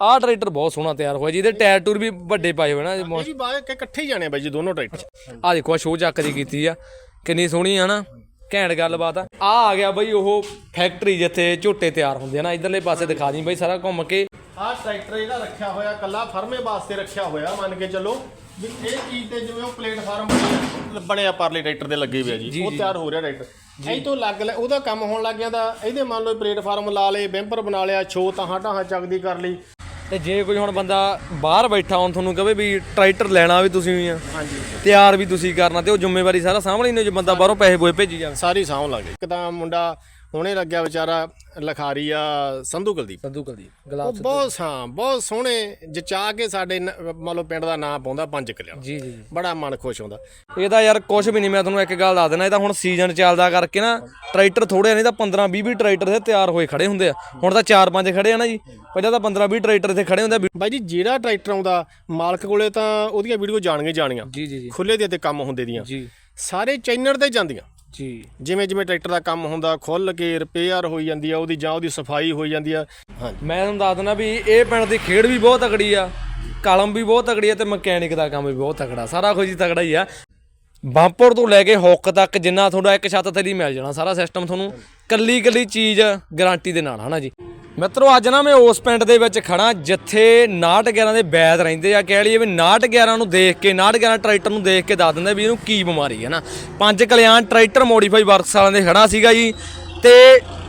ਆਹ ਟਰੈਕਟਰ ਬਹੁਤ ਸੋਹਣਾ ਤਿਆਰ ਹੋਇਆ ਜੀ ਇਹਦੇ ਟਾਇਰ ਟੂਰ ਵੀ ਵੱਡੇ ਪਾਏ ਹੋਏ ਨਾ ਇਹ ਵੀ ਬਾਅਦ ਕਿ ਇਕੱਠੇ ਹੀ ਜਾਣੇ ਬਾਈ ਜੀ ਦੋਨੋਂ ਟਰੈਕਟਰ ਆ ਦੇਖੋ ਆ ਸ਼ੋਅ ਚੱਕ ਦੀ ਕੀਤੀ ਆ ਕਿੰਨੀ ਸੋਹਣੀ ਆ ਨਾ ਘੈਂਟ ਗੱਲਬਾਤ ਆ। ਆ ਆ ਗਿਆ ਬਈ ਉਹ ਫੈਕਟਰੀ ਜਿੱਥੇ ਝੋਟੇ ਤਿਆਰ ਹੁੰਦੇ ਆ ਨਾ ਇਧਰਲੇ ਪਾਸੇ ਦਿਖਾ ਦੀ ਬਈ ਸਾਰਾ ਘੁੰਮ ਕੇ। ਆਹ ਟਰੈਕਟਰ ਇਹਦਾ ਰੱਖਿਆ ਹੋਇਆ ਕੱਲਾ ਫਰਮੇ ਵਾਸਤੇ ਰੱਖਿਆ ਹੋਇਆ ਮੰਨ ਕੇ ਚੱਲੋ। ਵੀ ਇਹ ਚੀਜ਼ ਤੇ ਜਿਵੇਂ ਉਹ ਪਲੇਟਫਾਰਮ ਬਣਿਆ ਪਰਲੇ ਟਰੈਕਟਰ ਦੇ ਲੱਗੇ ਹੋਏ ਆ ਜੀ ਉਹ ਤਿਆਰ ਹੋ ਰਿਹਾ ਟਰੈਕਟਰ ਇਹ ਤੋਂ ਲੱਗ ਲੈ ਉਹਦਾ ਕੰਮ ਹੋਣ ਲੱਗ ਗਿਆ ਤਾਂ ਇਹਦੇ ਮੰਨ ਲਓ ਪਲੇਟਫਾਰਮ ਲਾ ਲਏ ਬੈਂਪਰ ਬਣਾ ਲਿਆ ਛੋ ਤਾਂ ਢਾਹਾਂ ਚੱਕਦੀ ਕਰ ਲਈ। ਤੇ ਜੇ ਕੋਈ ਹੁਣ ਬੰਦਾ ਬਾਹਰ ਬੈਠਾ ਹੁਣ ਤੁਹਾਨੂੰ ਕਹੇ ਵੀ ਟਰੈਕਟਰ ਲੈਣਾ ਵੀ ਤੁਸੀਂ ਵੀ ਆ ਹਾਂਜੀ। ਤਿਆਰ ਵੀ ਤੁਸੀਂ ਕਰਨਾ ਤੇ ਉਹ ਜ਼ਿੰਮੇਵਾਰੀ ਸਾਰਾ ਸਾਹਮਣੇ ਨੇ ਜੇ ਬੰਦਾ ਬਾਹਰੋਂ ਪੈਸੇ ਬੋਏ ਭੇਜੀ ਜਾਵੇ। ਸਾਰੀ ਸਾਂਭ ਲੱਗੇ। ਇੱਕ ਤਾਂ ਮੁੰਡਾ ਹੁਣੇ ਲੱਗਿਆ ਵਿਚਾਰਾ ਲਖਾਰੀ ਆ ਸੰਧੂ ਕੁਲਦੀਪ। ਸੰਧੂ ਕੁਲਦੀਪ ਉਹ ਗਲਾਬ ਬਹੁਤ ਹਾਂ ਬਹੁਤ ਸੋਹਣੇ ਜਚਾ ਕੇ ਸਾਡੇ ਨ- ਮੰਨ ਲਓ ਪਿੰਡ ਦਾ ਨਾਂ ਪਾਉਂਦਾ ਪੰਜ ਕਲਿਆਣ। ਜੀ ਜੀ ਜੀ। ਬੜਾ ਮਨ ਖੁਸ਼ ਹੁੰਦਾ। ਇਹਦਾ ਯਾਰ ਕੁਝ ਵੀ ਨਹੀਂ ਮੈਂ ਤੁਹਾਨੂੰ ਇੱਕ ਗੱਲ ਦੱਸ ਦੇਣਾ ਇਹ ਤਾਂ ਹੁਣ ਸੀਜ਼ਨ ਚੱਲਦਾ ਕਰਕੇ ਨਾ ਟਰੈਕਟਰ ਥੋੜੇ ਨਹੀਂ ਤਾਂ 15 20 20 ਟਰੈਕਟਰ ਦੇ ਤਿਆਰ ਹੋਏ ਖੜੇ ਹੁੰਦੇ ਆ। ਹੁਣ ਤਾਂ 4 5 ਖੜੇ ਆ ਨਾ ਜੀ ਪਹਿਲਾਂ ਤਾਂ 15 20 ਟਰੈਕਟਰ ਇੱਥੇ ਖੜੇ ਹੁੰਦੇ ਆ। ਬਾਈ ਜੀ ਜਿਹੜਾ ਟਰੈਕਟਰ ਆਉਂਦਾ ਮਾਲਕ ਕੋਲੇ ਤਾਂ ਉਹਦੀਆਂ ਵੀਡੀਓ ਜਾਣਗੇ ਜਾਣੀਆਂ। ਜੀ ਜੀ ਜੀ। ਖੁੱਲੇ ਦੇ ਤੇ ਕੰਮ ਹੁੰਦੇ ਦੀਆਂ। ਜੀ। ਸਾਰੇ ਚੈਨਲ ਤੇ ਜਾਂਦੀਆਂ। ਜੀ। ਜਿਵੇਂ ਜਿਵੇਂ ਟਰੈਕਟਰ ਦਾ ਕੰਮ ਹੁੰਦਾ ਖੁੱਲ ਕੇ ਰਿਪੇਅਰ ਹੋਈ ਜਾਂਦੀ ਆ ਉਹਦੀ ਜਾਂ ਉਹਦੀ ਸਫ਼ਾਈ ਹੋਈ ਜਾਂਦੀ ਆ। ਹਾਂਜੀ। ਮੈਂ ਤੁਹਾਨੂੰ ਦੱਸ ਦਿੰਦਾ ਵੀ ਇਹ ਪਿੰਡ ਦੀ ਖੇਡ ਵੀ ਬਹੁਤ ਤਕੜੀ ਆ ਕਲਮ ਵੀ ਬਹੁਤ ਤਕੜੀ ਆ ਤੇ ਮਕੈਨਿਕ ਦਾ ਕੰਮ ਵੀ ਬਹੁਤ ਤਕੜਾ ਸਾਰਾ ਕੁਝ ਹੀ ਤਕੜਾ ਹੀ ਆ। ਬੰਪਰ ਤੋਂ ਲੈ ਕੇ ਹੁੱਕ ਤੱਕ ਜਿੰਨਾ ਤੁਹਾਡਾ ਇੱਕ ਛੱਤ ਤੇ ਹੀ ਮਿਲ ਜਾਣਾ ਸਾਰਾ ਸਿਸਟਮ ਤੁਹਾਨੂੰ ਕੱਲੀ ਕੱਲੀ ਚੀਜ਼ ਗਾਰੰਟੀ ਦੇ ਨਾਲ ਹਨਾ ਜੀ? ਮਿੱਤਰੋ, ਅੱਜ ਨਾ ਮੈਂ ਉਸ ਪਿੰਡ ਦੇ ਵਿੱਚ ਖੜਾ ਜਿੱਥੇ 911 ਦੇ ਬੈਦ ਰਹਿੰਦੇ ਆ। ਕਹਿ ਲਈਏ ਵੀ 911 ਨੂੰ ਦੇਖ ਕੇ 911 ਟਰੈਕਟਰ ਨੂੰ ਦੇਖ ਕੇ ਦੱਸ ਦਿੰਦੇ ਵੀ ਇਹਨੂੰ ਕੀ ਬਿਮਾਰੀ ਹੈ ਨਾ। ਪੰਜ ਕਲਿਆਣ ਟਰੈਕਟਰ ਮੋਡੀਫਾਈ ਵਰਕਸ ਵਾਲਿਆਂ ਦੇ ਖੜਾ ਸੀਗਾ ਜੀ। ਤੇ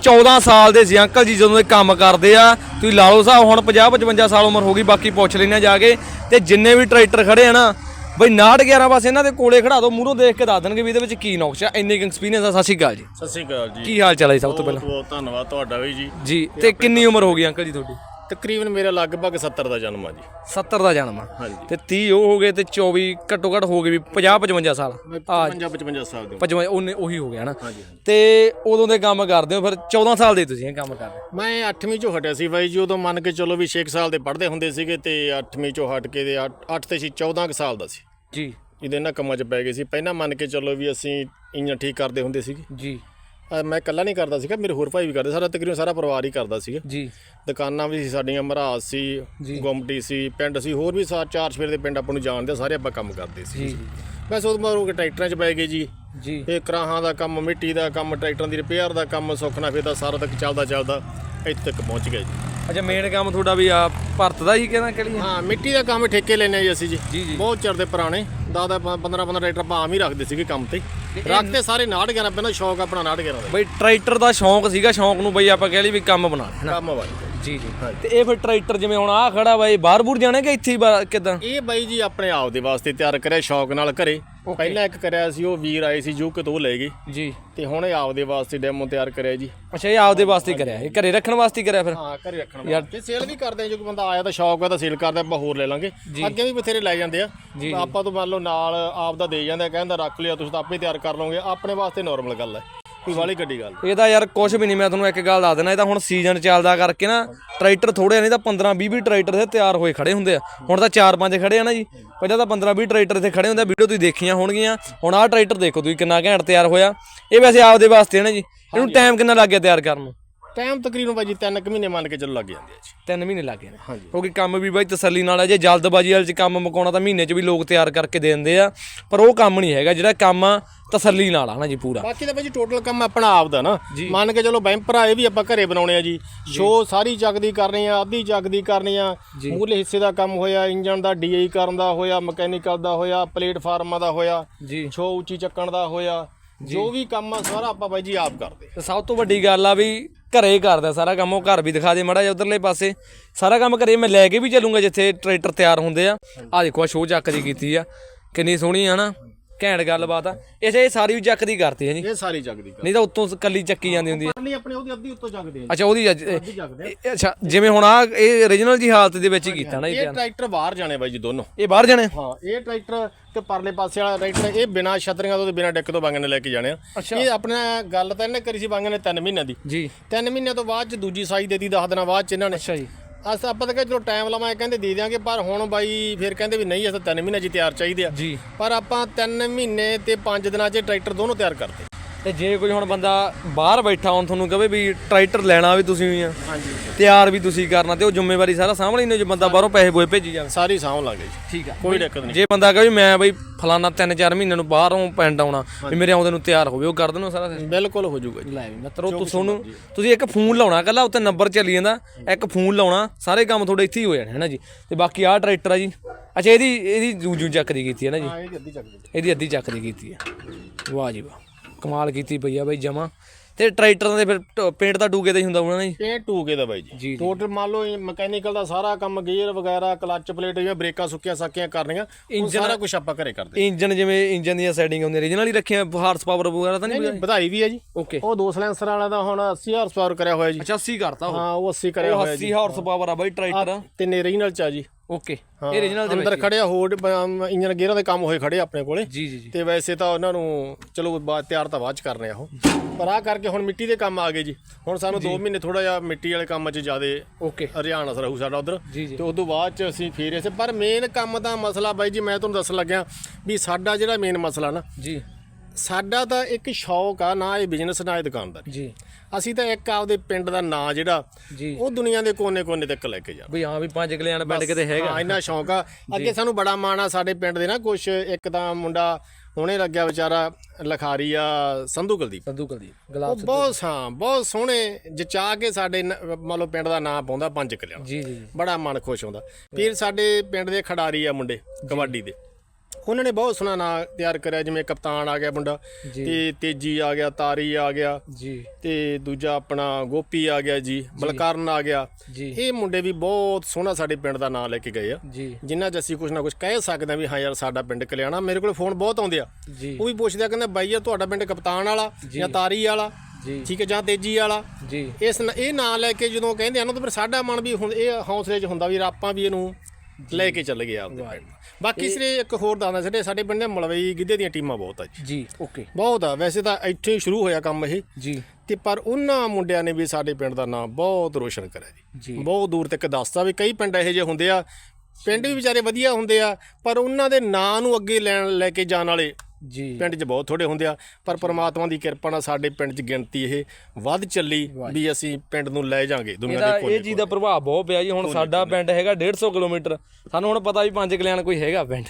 14 ਸਾਲ ਦੇ ਸੀ ਅੰਕਲ ਜੀ ਜਦੋਂ ਇਹ ਕੰਮ ਕਰਦੇ ਆ। ਤੁਸੀਂ ਲਾ ਲਓ ਸਾਹਿਬ ਹੁਣ 50 55 ਸਾਲ ਉਮਰ ਹੋ ਗਈ, ਬਾਕੀ ਪੁੱਛ ਲੈਣਾ ਜਾ ਕੇ। ਤੇ ਜਿੰਨੇ ਵੀ ਟਰੈਕਟਰ ਖੜੇ ਆ ਨਾ ਬਈ 911 ਬਸ ਇਹਨਾਂ ਦੇ ਕੋਲੇ ਖੜਾ ਦੋ ਮੂਹਰੋਂ ਦੇਖ ਕੇ ਦੱਸ ਦੇਣਗੇ ਵੀ ਇਹਦੇ ਵਿੱਚ ਕੀ ਨੁਕਸ ਆ। ਇੰਨੇ ਕੁ ਐਕਸਪੀਰੀਅੰਸ ਆ ਸਤਿ ਸ਼੍ਰੀ ਅਕਾਲ ਜੀ। ਸਤਿ ਸ਼੍ਰੀ ਅਕਾਲ ਜੀ। ਕੀ ਹਾਲ ਚਾਲ ਹੈ ਜੀ ਸਭ ਤੋਂ ਪਹਿਲਾਂ? ਬਹੁਤ ਧੰਨਵਾਦ ਤੁਹਾਡਾ ਵੀ ਜੀ। ਜੀ ਤੇ ਕਿੰਨੀ ਉਮਰ ਹੋ ਗਈ ਅੰਕਲ ਜੀ ਤੁਹਾਡੀ? ਤਕਰੀਬਨ ਮੇਰਾ ਲਗਭਗ 70 ਦਾ ਜਨਮ ਆ ਜੀ। 70 ਦਾ ਜਨਮ ਆ। ਹਾਂਜੀ। ਤੇ 30 ਉਹ ਹੋ ਗਏ ਤੇ 24 ਘੱਟੋ ਘੱਟ ਹੋ ਗਏ ਵੀ 50 55 ਸਾਲ। ਆ 55 55 ਸਾਲ ਦੇ 55 ਉਹਨੇ ਉਹੀ ਹੋ ਗਿਆ ਨਾ। ਤੇ ਉਦੋਂ ਦੇ ਕੰਮ ਕਰਦੇ ਹੋ ਫਿਰ 14 ਸਾਲ ਦੇ ਤੁਸੀਂ ਇਹ ਕੰਮ ਕਰਦੇ ਮੈਂ 8ਵੀਂ ਚੋਂ ਹਟਿਆ ਸੀ ਬਾਈ ਜੀ ਉਦੋਂ ਮੰਨ ਕੇ ਚੱਲੋ ਵੀ 6 ਸਾਲ ਦੇ ਪੜ੍ਹਦੇ ਹੁੰਦੇ ਸੀਗੇ ਤੇ 8ਵੀਂ ਚੋਂ ਹਟ ਕੇ ਤੇ 8 ਤੇ ਸੀ 14 ਕੁ ਸਾਲ ਦਾ ਸੀ। ਜੀ। ਇਹਦੇ ਇਹਨਾਂ ਕੰਮਾਂ 'ਚ ਪੈ ਗਏ ਸੀ। ਪਹਿਲਾਂ ਮੰਨ ਕੇ ਚੱਲੋ ਵੀ ਅਸੀਂ ਇੰਜਨ ਠੀਕ ਕਰਦੇ ਹੁੰਦੇ ਸੀਗੇ। ਜੀ। ਅਹ ਮੈਂ ਇਕੱਲਾ ਨਹੀਂ ਕਰਦਾ ਸੀਗਾ ਮੇਰੇ ਹੋਰ ਭਾਈ ਵੀ ਕਰਦੇ। ਸਾਰਾ ਤਕਰੀਬਨ ਸਾਰਾ ਪਰਿਵਾਰ ਹੀ ਕਰਦਾ ਸੀਗਾ। ਜੀ। ਦੁਕਾਨਾਂ ਵੀ ਸੀ ਸਾਡੀਆਂ ਮਹਾਰਾਜ ਸੀ ਗੁੰਮਟੀ ਸੀ ਪਿੰਡ ਸੀ ਹੋਰ ਵੀ ਸਾ ਚਾਰ ਸਵੇਰ ਦੇ ਪਿੰਡ ਆਪਾਂ ਨੂੰ ਜਾਣਦੇ ਸਾਰੇ ਆਪਾਂ ਕੰਮ ਕਰਦੇ ਸੀ। ਜੀ। ਬਸ ਉਹ ਕੇ ਟਰੈਕਟਰਾਂ 'ਚ ਪੈ ਗਏ ਜੀ। ਜੀ। ਇਹ ਕਰਾਹਾਂ ਦਾ ਕੰਮ ਮਿੱਟੀ ਦਾ ਕੰਮ ਟਰੈਕਟਰਾਂ ਦੀ ਰਿਪੇਅਰ ਦਾ ਕੰਮ ਸੁੱਖਣਾ ਫਿਰ ਤਾਂ ਸਾਰਾ ਤੱਕ ਚੱਲਦਾ ਚੱਲਦਾ ਇੱਥੇ ਤੱਕ ਪਹੁੰਚ ਗਿਆ ਜੀ। ਅੱਛਾ ਮੇਨ ਕੰਮ ਤੁਹਾਡਾ ਵੀ ਆ ਭਰਤ ਦਾ ਹੀ ਕਹਿੰਦਾ ਕਿਹੜੀ ਹਾਂ ਮਿੱਟੀ ਦਾ ਕੰਮ ਠੇਕੇ ਲੈਨੇ ਜੀ ਅਸੀਂ ਜੀ। ਜੀ। ਬਹੁਤ ਚਿਰ ਦੇ ਪੁਰਾਣੇ। ਦਾਦਾ 15 15 ਟਰੈਕਟਰ ਆਪਾਂ ਆਮ ਹੀ ਰੱਖਦੇ ਸੀਗੇ ਕੰਮ ਤੇ। ਰੱਖਦੇ ਸਾਰੇ ਨਾੜ ਗਿਆ ਪਹਿਲਾਂ ਸ਼ੌਕ ਆਪਣਾ ਨਾੜ ਗਿਆ ਦਾ। ਬਈ ਟਰੈਕਟਰ ਦਾ ਸ਼ੌਂਕ ਸੀਗਾ ਸ਼ੌਂਕ ਨੂੰ ਬਈ ਆਪਾਂ ਕਹਿ ਲਈ ਵੀ ਕੰਮ ਬਣਾ। ਕੰਮ ਵਾਲੀ। ਜੀ ਜੀ। ਤੇ ਇਹ ਫਿਰ ਟਰੈਕਟਰ ਜਿਵੇਂ ਹੁਣ ਆ ਖੜਾ ਬਾਈ ਬਾਹਰ ਬੂਰ ਜਾਣਾ ਕਿ ਇੱਥੇ ਹੀ ਕਿੱਦਾਂ? ਇਹ ਬਾਈ ਜੀ ਆਪਣੇ ਆਪ ਦੇ ਵਾਸਤੇ ਤਿਆਰ ਕਰਿਆ ਸ਼ੌਕ ਨਾਲ ਘਰੇ ਪਹਿਲਾਂ ਇੱਕ ਕਰਿਆ ਸੀ ਉਹ ਵੀਰ ਆਏ ਸੀ ਜੋ ਕਿ ਤੋਂ ਲੈ ਗਏ। ਜੀ। ਤੇ ਹੁਣ ਇਹ ਆਪ ਦੇ ਵਾਸਤੇ ਡੈਮੋ ਤਿਆਰ ਕਰਿਆ ਜੀ। ਅੱਛਾ ਇਹ ਆਪਦੇ ਵਾਸਤੇ ਹੀ ਕਰਿਆ ਇਹ ਘਰੇ ਰੱਖਣ ਵਾਸਤੇ ਕਰਿਆ ਫਿਰ? ਹਾਂ ਘਰੇ ਰੱਖਣ ਵਾਸਤੇ। ਸੇਲ ਵੀ ਕਰਦੇ ਆ ਜੋ ਕੋਈ ਬੰਦਾ ਆਇਆ ਤਾਂ ਸ਼ੌਕ ਹੈ ਤਾਂ ਸੇਲ ਕਰਦੇ ਆਪਾਂ ਹੋਰ ਲੈ ਲਾਂਗੇ। ਅੱਗੇ ਵੀ ਬਥੇਰੇ ਲੈ ਜਾਂਦੇ ਆ। ਆਪਾਂ ਤੋਂ ਮੰਨ ਲਓ ਨਾਲ ਆਪ ਦਾ ਦੇ ਜਾਂਦੇ ਆ ਕਹਿੰਦਾ ਰੱਖ ਲਿਆ ਤੁਸੀਂ ਤਾਂ ਆਪੇ ਤਿਆਰ ਕਰ ਲਓਗੇ। ਆਪਣੇ ਵਾਸਤੇ ਨਾਰਮਲ ਗੱਲ ਹੈ ਕੋਈ ਵਾਲੀ ਗੱਡੀ ਗੱਲ। ਇਹਦਾ ਯਾਰ ਕੁਝ ਵੀ ਨਹੀਂ ਮੈਂ ਤੁਹਾਨੂੰ ਇੱਕ ਗੱਲ ਦੱਸ ਦੇਣਾ ਇਹ ਤਾਂ ਹੁਣ ਸੀਜ਼ਨ ਚੱਲਦਾ ਕਰਕੇ ਨਾ ਟਰੈਕਟਰ ਥੋੜੇ ਨਹੀਂ ਤਾਂ 15 20 20 ਟਰੈਕਟਰ ਦੇ ਤਿਆਰ ਹੋਏ ਖੜੇ ਹੁੰਦੇ ਆ। ਹੁਣ ਤਾਂ 4 5 ਖੜੇ ਆ ਨਾ ਜੀ ਪਹਿਲਾਂ ਤਾਂ 15 20 ਟਰੈਕਟਰ ਇੱਥੇ ਖੜੇ ਹੁੰਦੇ ਆ ਵੀਡੀਓ ਤੁਸੀਂ ਦੇਖੀਆਂ ਹੋਣਗੀਆਂ। ਹੁਣ ਆਹ ਟਰੈਕਟਰ ਦੇਖੋ ਤੁਸੀਂ ਕਿੰਨਾ ਘੈਂਟ ਤਿਆਰ ਹੋਇਆ। ਇਹ ਵੈਸੇ ਆਪਦੇ ਵਾਸਤੇ ਹੈ ਨਾ ਜੀ ਇਹਨੂੰ ਟਾਈਮ ਕਿੰਨਾ ਲੱਗ ਗਿਆ ਤਿਆਰ ਕਰਨ ਨੂੰ? ਟਾਈਮ ਤਕਰੀਬਨ ਬਾਈ ਜੀ 3 ਕੁ ਮਹੀਨੇ ਮੰਨ ਕੇ ਚੱਲੋ ਲੱਗ ਜਾਂਦੇ ਆ ਜੀ। ਤਿੰਨ ਮਹੀਨੇ ਲੱਗ ਗਏ ਨੇ ਕਿਉਂਕਿ ਕੰਮ ਵੀ ਬਾਈ ਤਸੱਲੀ ਨਾਲ ਹੈ ਜੇ ਜਲਦਬਾਜ਼ੀ ਵਾਲੇ ਚ ਕੰਮ ਮੁਕਾਉਣਾ ਤਾਂ ਮਹੀਨੇ ਚ ਵੀ ਲੋਕ ਤਿਆਰ ਕਰਕੇ ਦੇ ਦਿੰਦੇ ਆ। ਪਰ ਉਹ ਕੰਮ ਨਹੀਂ ਹੈਗਾ ਜਿਹੜਾ ਕੰਮ ਆ ਤਸੱਲੀ ਨਾਲ ਆ ਨਾ ਜੀ ਪੂਰਾ। ਬਾਕੀ ਤਾਂ ਬਾਈ ਜੀ ਟੋਟਲ ਕੰਮ ਆਪਣਾ ਆਪ ਦਾ ਨਾ। ਮੰਨ ਕੇ ਚਲੋ ਬੈਂਪਰ ਆ ਇਹ ਵੀ ਆਪਾਂ ਘਰੇ ਬਣਾਉਣੇ ਆ ਜੀ। ਸ਼ੋ ਸਾਰੀ ਚੱਕ ਦੀ ਕਰਨੀ ਆ ਅੱਧੀ ਚੱਕ ਦੀ ਕਰਨੀ ਆ। ਮੂਲੇ ਹਿੱਸੇ ਦਾ ਕੰਮ ਹੋਇਆ ਇੰਜਨ ਦਾ ਡੀਆਈ ਕਰਨ ਦਾ ਹੋਇਆ ਮਕੈਨੀਕਲ ਦਾ ਹੋਇਆ ਪਲੇਟਫਾਰਮਾਂ ਦਾ ਹੋਇਆ। ਜੀ। ਛੋ ਉੱਚੀ ਚੱਕਣ ਦਾ ਹੋਇਆ। ਜੋ। ਵੀ ਕੰਮ ਆ ਸਾਰਾ ਆਪਾਂ ਬਾਈ ਜੀ ਆਪ ਕਰਦੇ ਤੇ ਸਭ ਤੋਂ ਵੱਡੀ ਗੱਲ ਆ ਵੀ ਘਰੇ ਕਰਦਾ ਸਾਰਾ ਕੰਮ ਉਹ ਘਰ ਵੀ ਦਿਖਾ ਦੇ ਮੜਾ ਜਿਹਾ ਉਧਰਲੇ ਪਾਸੇ। ਸਾਰਾ ਕੰਮ ਘਰੇ ਮੈਂ ਲੈ ਕੇ ਵੀ ਚੱਲੂੰਗਾ ਜਿੱਥੇ ਟਰੈਕਟਰ ਤਿਆਰ ਹੁੰਦੇ ਆ। ਆ ਦੇਖੋ ਆ ਸ਼ੋਅ ਚੱਕ ਦੀ ਕੀਤੀ ਆ। ਕਿੰਨੀ ਸੋਹਣੀ ਆ ਨਾ। ਘੈਂਟ ਗੱਲਬਾਤ ਆ। ਇਹ ਇਹ ਸਾਰੀ ਚੱਕ ਦੀ ਕਰਤੀ ਹੈ ਜੀ। ਇਹ ਸਾਰੀ ਚੱਕ ਦੀ ਨਹੀਂ ਤਾਂ ਉੱਤੋਂ ਕੱਲੀ ਚੱਕੀ ਜਾਂਦੀ ਹੁੰਦੀ ਆ ਕਰਨੀ ਆਪਣੇ ਉਹਦੀ ਅੱਧੀ ਉੱਤੋਂ ਚੱਕਦੇ ਆ ਅੱਛਾ ਉਹਦੀ ਅੱਜ- ਇਹ- ਅੱਛਾ ਜਿਵੇਂ ਹੁਣ ਆ ਇਹ origignal ਜੀ ਹਾਲਤ ਦੇ ਵਿੱਚ ਹੀ ਕੀਤਾ ਨਾ ਇਹ ਇਹ। ਟਰੈਕਟਰ ਬਾਹਰ ਜਾਣੇ ਬਾਈ ਜੀ ਦੋਨੋਂ। ਇਹ ਬਾਹਰ ਜਾਣੇ ਹਾਂ ਇਹ ਟਰੈਕਟਰ ਤੇ ਪਰਲੇ ਪਾਸੇ ਵਾਲਾ ਟਰੈਕਟਰ ਇਹ ਬਿਨਾ ਛਤਰੀਆਂ ਤੋਂ ਤੇ ਬਿਨਾ ਡੈਕ ਤੋਂ ਵਾਂਗਣ ਲੈ ਕੇ ਜਾਣੇ ਆ। ਅੱਛਾ। ਇਹ ਆਪਣਾ ਗੱਲ ਤਾਂ ਇਹਨੇ ਕਰੀ ਸੀ ਵਾਂਗਣ ਨੇ 3 ਮਹੀਨਿਆਂ ਦੀ। ਜੀ। 3 ਮਹੀਨਿਆਂ ਤੋਂ ਬਾਅਦ ਚ ਦੂਜੀ ਸਾਈ ਦੇਤੀ 10 ਦਿਨਾਂ ਬਾਅਦ ਚ ਇਹਨਾਂ ਨੇ। ਅੱਛਾ ਜੀ। ਅਸ ਆਪਾਂ ਤਾਂ ਕਿਹਾ ਚਲੋ ਟਾਈਮ ਲਵਾਂ ਇਹ ਕਹਿੰਦੇ ਦੇ ਦਿਆਂਗੇ ਪਰ ਹੁਣ ਬਾਈ ਫਿਰ ਕਹਿੰਦੇ ਵੀ ਨਹੀਂ ਅਸਾਂ 3 ਮਹੀਨਿਆਂ ਚ ਹੀ ਤਿਆਰ ਚਾਹੀਦੇ ਆ। ਜੀ। ਪਰ ਆਪਾਂ 3 ਮਹੀਨੇ ਤੇ 5 ਦਿਨਾਂ ਚ ਟਰੈਕਟਰ ਦੋਨੋਂ ਤਿਆਰ ਕਰਤੇ। ਤੇ ਜੇ ਕੋਈ ਹੁਣ ਬੰਦਾ ਬਾਹਰ ਬੈਠਾ ਹੁਣ ਤੁਹਾਨੂੰ ਕਹੇ ਵੀ ਟਰੈਕਟਰ ਲੈਣਾ ਵੀ ਤੁਸੀਂ ਵੀ ਆ ਹਾਂਜੀ। ਤਿਆਰ ਵੀ ਤੁਸੀਂ ਕਰਨਾ ਤੇ ਉਹ ਜ਼ਿੰਮੇਵਾਰੀ ਸਾਰਾ ਸਾਂਭਣੀ ਨੇ ਜੇ ਬੰਦਾ ਬਾਹਰੋਂ ਪੈਸੇ ਬੋਏ ਭੇਜੀ ਜਾਵੇ। ਸਾਰੀ ਸਾਂਭ ਲਾਂਗੇ ਜੀ। ਠੀਕ ਆ। ਕੋਈ ਦਿੱਕਤ ਨਹੀਂ। ਜੇ ਬੰਦਾ ਕਹੇ ਵੀ ਮੈਂ ਬਈ ਫਲਾਨਾ 3-4 ਮਹੀਨਿਆਂ ਨੂੰ ਬਾਹਰੋਂ ਪਿੰਡ ਆਉਣਾ ਵੀ ਮੇਰੇ ਆਉਂਦੇ ਨੂੰ ਤਿਆਰ ਹੋਵੇ ਉਹ ਕਰ ਦੇਣੋ ਸਾਰਾ? ਬਿਲਕੁਲ ਹੋ ਜਾਊਗਾ ਜੀ। ਲੈ ਵੀ ਮਿੱਤਰੋ ਤੁਹਾਨੂੰ ਤੁਸੀਂ ਇੱਕ ਫੋਨ ਲਾਉਣਾ ਕੱਲਾ ਉੱਤੇ ਨੰਬਰ ਚੱਲੀ ਜਾਂਦਾ ਇੱਕ ਫੋਨ ਲਾਉਣਾ ਸਾਰੇ ਕੰਮ ਤੁਹਾਡੇ ਇੱਥੇ ਹੀ ਹੋ ਜਾਣੇ ਹੈ ਨਾ ਜੀ? ਤੇ ਬਾਕੀ ਆਹ ਟਰੈਕਟਰ ਆ ਜੀ। ਅੱਛਾ ਇਹਦੀ ਇਹਦੀ ਜੂ ਜੂ ਚੱਕ ਦੀ ਕੀਤੀ ਹੈ ਨਾ ਜੀ? ਹਾਂ ਇਹ ਜੱਦੀ ਚੱਕ ਦੇ ਇਹਦੀ ਅੱਧੀ ਚੱਕ ਦੀ ਕੀਤੀ ਆ ਵਾਹ ਜੀ ਵਾਹ। ਕਮਾਲ ਕੀਤੀ ਪਈ ਆ ਬਈ ਜਮਾ। ਤੇ ਟਰੈਕਟਰ ਦੇ ਫਿਰ ਟ- ਪੇਂਟ ਤਾਂ ਟੂਕੇ ਤੇ ਹੀ ਹੁੰਦਾ ਹੋਣਾ ਨਾ ਜੀ। ਇਹ ਟੂਕੇ ਦਾ ਬਾਈ ਜੀ, ਜੀ ਟੋਟਲ ਮੰਨ ਲਓ ਮਕੈਨੀਕਲ ਦਾ ਸਾਰਾ ਕੰਮ ਗੇਅਰ ਵਗੈਰਾ ਕਲੱਚ ਪਲੇਟ ਜਾਂ ਬ੍ਰੇਕਾਂ ਸੁੱਕੀਆਂ ਸਾਕੀਆਂ ਕਰਨੀਆਂ ਉਹ ਸਾਰਾ ਕੁਝ ਆਪਾਂ ਘਰੇ ਕਰਦੇ। ਇੰਜਨ ਜਿਵੇਂ ਇੰਜਨ ਦੀਆਂ ਸੈਟਿੰਗ ਹੁੰਦੀਆਂ ਰੀਜਨਲ ਹੀ ਰੱਖੀਆਂ ਹਾਰਸ ਪਾਵਰ ਵਗੈਰਾ ਤਾਂ ਨਹੀਂ ਨਹੀਂ ਵਧਾਈ ਵੀ ਹੈ ਜੀ। ਓਕੇ ਉਹ ਦੋ ਸਲੈਂਸਰ ਵਾਲਾ ਦਾ ਹੁਣ 80 ਹਾਰਸ ਪਾਵਰ ਕਰਿਆ ਹੋਇਆ ਜੀ। ਅੱਛਾ 80 ਕਰਤਾ ਉਹ। ਹਾਂ ਉਹ 80 ਕਰਿਆ ਉਹ ਹੋਇਆ 80 ਹਾਰਸ ਪਾਵਰ ਆ ਬਈ ਟਰੈਕਟਰ। ਤੇ ਨੇ ਰੀਜਨਲ ਚ ਆ ਜੀ। ਓਕੇ ਇਹ ਰੀਜਨਲ ਦੇ ਅੰਦਰ ਖੜਿਆ ਹੋਰ ਇੰਜਨ ਗੇਅਰਾਂ ਦੇ ਕੰਮ ਹੋਏ ਖੜੇ ਆਪਣੇ ਕੋਲੇ। ਜੀ ਜੀ ਜੀ। ਤੇ ਵੈਸੇ ਤਾਂ ਉਹਨਾਂ ਨੂੰ ਚਲੋ ਬਾਅਦ ਤਿਆਰ ਤਾਂ ਬਾਅਦ ਚ ਕਰਨੇ ਆ ਉਹ। ਪਰ ਆ ਕਰਕੇ ਹੁਣ ਮਿੱਟੀ ਦੇ ਕੰਮ ਆ ਗਏ ਜੀ। ਹੁਣ ਸਾਨੂੰ 2 ਮਹੀਨੇ ਥੋੜਾ ਜਿਹਾ ਮਿੱਟੀ ਵਾਲੇ ਕੰਮ 'ਚ ਜ਼ਿਆਦੇ ਓਕੇ। ਹਰਿਆਣਾ ਰਹੂ ਸਾਡਾ ਉਧਰ। ਜੀ, ਜੀ। ਤੇ ਬਾਅਦ ਚ ਅਸੀਂ ਫੇਰ ਇਸੇ ਪਰ ਮੇਨ ਕੰਮ ਦਾ ਮਸਲਾ ਬਾਈ ਜੀ ਮੈਂ ਤੁਹਾਨੂੰ ਦੱਸਣ ਲੱਗਿਆ ਵੀ ਸਾਡਾ ਜਿਹੜਾ ਮੇਨ ਮਸਲਾ ਨਾ ਜੀ। ਸਾਡਾ ਤਾਂ ਇੱਕ ਸ਼ੌਕ ਆ ਨਾ ਇਹ ਬਿਜ਼ਨਸ ਨਾ ਇਹ ਦੁਕਾਨਦਾਰੀ। ਜੀ। ਅਸੀਂ ਤਾਂ ਇੱਕ ਆਪਦੇ ਪਿੰਡ ਦਾ ਨਾਂ ਜਿਹੜਾ ਜੀ। ਉਹ ਦੁਨੀਆ ਦੇ ਕੋਨੇ-ਕੋਨੇ ਤੱਕ ਲੈ ਕੇ ਜਾਣਾ। ਬਈ ਹਾਂ ਵੀ ਪੰਜ ਗਲਿਆਣ ਪਿੰਡ ਕਿਤੇ ਹੈਗਾ। ਹਾਂ ਇੰਨਾ ਸ਼ੌਕ ਆ। ਅੱਗੇ ਸਾਨੂੰ ਬੜਾ ਮਾਣ ਆ ਸਾਡੇ ਪਿੰਡ ਦੇ ਨਾ ਕੁਛ ਇੱਕ ਤਾਂ ਮੁੰਡਾ ਹੁਣੇ ਲੱਗਿਆ ਵਿਚਾਰਾ ਲਖਾਰੀ ਆ ਸੰਧੂ ਕੁਲਦੀਪ। ਸੰਧੂ ਕੁਲਦੀਪ ਉਹ ਗਲਾਬ ਬਹੁਤ ਹਾਂ ਬਹੁਤ ਸੋਹਣੇ ਜਚਾ ਕੇ ਸਾਡੇ ਨ- ਮੰਨ ਲਓ ਪਿੰਡ ਦਾ ਨਾਂ ਪਾਉਂਦਾ ਪੰਜ ਕਲਿਆਣ ਜੀ ਜੀ ਜੀ। ਬੜਾ ਮਨ ਖੁਸ਼ ਹੁੰਦਾ। ਫਿਰ ਸਾਡੇ ਪਿੰਡ ਦੇ ਖਿਡਾਰੀ ਆ ਮੁੰਡੇ ਕਬੱਡੀ ਦੇ। ਉਹਨਾਂ ਨੇ ਬਹੁਤ ਸੋਹਣਾ ਨਾਂ ਤਿਆਰ ਕਰਿਆ ਜਿਵੇਂ ਕਪਤਾਨ ਆ ਗਿਆ ਮੁੰਡਾ। ਤੇ ਤੇਜੀ ਆ ਗਿਆ ਤਾਰੀ ਆ ਗਿਆ ਜੀ। ਤੇ ਦੂਜਾ ਆਪਣਾ ਗੋਪੀ ਆ ਗਿਆ ਜੀ ਬਲਕਰਨ ਆ ਗਿਆ। ਇਹ ਮੁੰਡੇ ਵੀ ਬਹੁਤ ਸੋਹਣਾ ਸਾਡੇ ਪਿੰਡ ਦਾ ਨਾਂ ਲੈ ਕੇ ਗਏ ਆ। ਜਿੰਨਾ 'ਚ ਅਸੀਂ ਕੁਝ ਨਾ ਕੁਝ ਕਹਿ ਸਕਦੇ ਹਾਂ ਵੀ ਹਾਂ ਯਾਰ ਸਾਡਾ ਪਿੰਡ ਕਲਿਆਣਾ ਮੇਰੇ ਕੋਲ ਫੋਨ ਬਹੁਤ ਆਉਂਦੇ ਆ। ਉਹ ਵੀ ਪੁੱਛਦੇ ਆ ਕਹਿੰਦੇ ਬਾਈ ਆ ਤੁਹਾਡਾ ਪਿੰਡ ਕਪਤਾਨ ਵਾਲਾ ਜਾਂ। ਤਾਰੀ ਵਾਲਾ? ਜੀ। ਠੀਕ ਹੈ ਜਾਂ ਤੇਜੀ ਵਾਲਾ? ਜੀ। ਇਸ ਇਹ ਨਾਂ ਲੈ ਕੇ ਜਦੋਂ ਕਹਿੰਦੇ ਆ ਨਾ ਤਾਂ ਫਿਰ ਸਾਡਾ ਮਨ ਵੀ ਹੁਣ ਇਹ ਹੌਸਲੇ 'ਚ ਹੁੰਦਾ ਵੀ ਆਪਾਂ ਵੀ ਇਹਨੂੰ ਲੈ ਕੇ ਚੱਲ ਗਏ ਆਪਦੇ ਪਿੰਡ ਬਾਕੀ ਸਿਰੇ ਇੱਕ ਹੋਰ ਦੱਸਦਾ ਸਾਡੇ ਸਾਡੇ ਪਿੰਡ ਦੇ ਮਲਵਈ ਗਿੱਧੇ ਦੀਆਂ ਟੀਮਾਂ ਬਹੁਤ ਆ ਜੀ। ਜੀ ਓਕੇ। ਬਹੁਤ ਆ। ਵੈਸੇ ਤਾਂ ਇੱਥੇ ਹੀ ਸ਼ੁਰੂ ਹੋਇਆ ਕੰਮ ਇਹ। ਜੀ। ਤੇ ਪਰ ਉਹਨਾਂ ਮੁੰਡਿਆਂ ਨੇ ਵੀ ਸਾਡੇ ਪਿੰਡ ਦਾ ਨਾਮ ਬਹੁਤ ਰੋਸ਼ਨ ਕਰਿਆ ਜੀ। ਜੀ। ਬਹੁਤ ਦੂਰ ਤੱਕ ਦੱਸਦਾ ਵੀ ਕਈ ਪਿੰਡ ਇਹੋ ਜਿਹੇ ਹੁੰਦੇ ਆ। ਪਿੰਡ ਵੀ ਵਿਚਾਰੇ ਵਧੀਆ ਹੁੰਦੇ ਆ ਪਰ ਉਹਨਾਂ ਦੇ ਨਾਂ ਨੂੰ ਅੱਗੇ ਲੈਣ ਲੈ ਕੇ ਜਾਣ ਵਾਲੇ ਜੀ। ਪਿੰਡ 'ਚ ਬਹੁਤ ਥੋੜੇ ਹੁੰਦੇ ਆ ਪਰ ਪ੍ਰਮਾਤਮਾ ਦੀ ਕਿਰਪਾ ਨਾਲ ਸਾਡੇ ਪਿੰਡ 'ਚ ਗਿਣਤੀ ਇਹ ਵੱਧ ਚੱਲੀ ਵੀ ਅਸੀਂ ਪਿੰਡ ਨੂੰ ਲੈ ਜਾਾਂਗੇ ਦੁਨੀਆ ਦੇ ਇਹ ਕੋਨੇ ਚੀਜ਼ ਦਾ ਪ੍ਰਭਾਵ ਬਹੁਤ ਪਿਆ ਜੀ ਹੁਣ ਸਾਡਾ ਪਿੰਡ ਹੈਗਾ 150 ਕਿਲੋਮੀਟਰ। ਸਾਨੂੰ ਹੁਣ ਪਤਾ ਵੀ ਪੰਜ ਕਲਿਆਣ ਕੋਈ ਹੈਗਾ ਪਿੰਡ।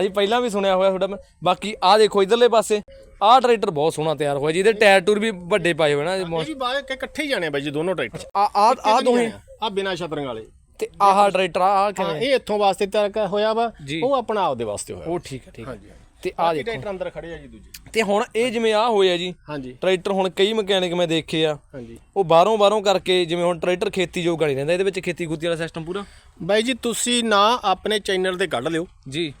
ਅਸੀਂ ਪਹਿਲਾਂ ਵੀ ਸੁਣਿਆ ਹੋਇਆ ਤੁਹਾਡਾ ਬਾਕੀ ਆਹ ਦੇਖੋ ਇਧਰਲੇ ਪਾਸੇ ਆਹ ਟਰੈਕਟਰ ਬਹੁਤ ਸੋਹਣਾ ਤਿਆਰ ਹੋਇਆ ਜੀ ਇਹਦੇ ਟਾਇਰ ਟੂਰ ਵੀ ਵੱਡੇ ਪਾਏ ਹੋਏ ਨਾ ਇਹ ਵੀ ਕੇ ਇਕੱਠੇ ਹੀ ਜਾਣੇ ਬਾਈ ਜੀ ਦੋਨੋਂ ਟਰੈਕਟਰ। ਆ ਆ ਆ ਦੋਹੇ? ਆ। ਬਿਨਾ ਛਤਰੀਆਂ ਵਾਲੇ। ਤੇ ਆਹ ਟਰੈਕਟਰ ਆ ਕਿਵੇਂ? ਇਹ ਇੱਥੋਂ ਵਾਸਤੇ ਤਿਆਰ ਹੋਇਆ ਵਾ ਜੀ। ਉਹ ਆਪਣਾ ਆਪਦੇ ਵਾਸਤੇ ਹੋਇਆ। ਉਹ ਠੀਕ ਹੈ ਠੀਕ ਹੈ। ਹਾਂਜੀ। ਤੇ ਆ ਬਾਕੀ ਦੇਖੋ। ਟਰੈਕਟਰ ਅੰਦਰ ਖੜੇ ਆ ਜੀ ਦੂਜੇ। ਤੇ ਹੁਣ ਇਹ ਜਿਵੇਂ ਆ ਹੋਇਆ ਜੀ ਹਾਂਜੀ। ਟਰੈਕਟਰ ਹੁਣ ਕਈ ਮਕੈਨਿਕ ਮੈਂ ਦੇਖੇ ਆ। ਹਾਂਜੀ। ਉਹ ਬਾਹਰੋਂ ਬਾਹਰੋਂ ਕਰਕੇ ਜਿਵੇਂ ਹੁਣ ਟਰੈਕਟਰ ਖੇਤੀ ਜੋਗਾ ਨਹੀਂ ਰਹਿੰਦਾ ਇਹਦੇ ਵਿੱਚ ਖੇਤੀ ਖੂਤੀ ਵਾਲਾ ਸਿਸਟਮ ਪੂਰਾ? ਬਾਈ ਜੀ ਤੁਸੀਂ ਨਾ ਆਪਣੇ ਚੈਨਲ ਤੇ ਕੱਢ ਲਿਓ। ਜੀ।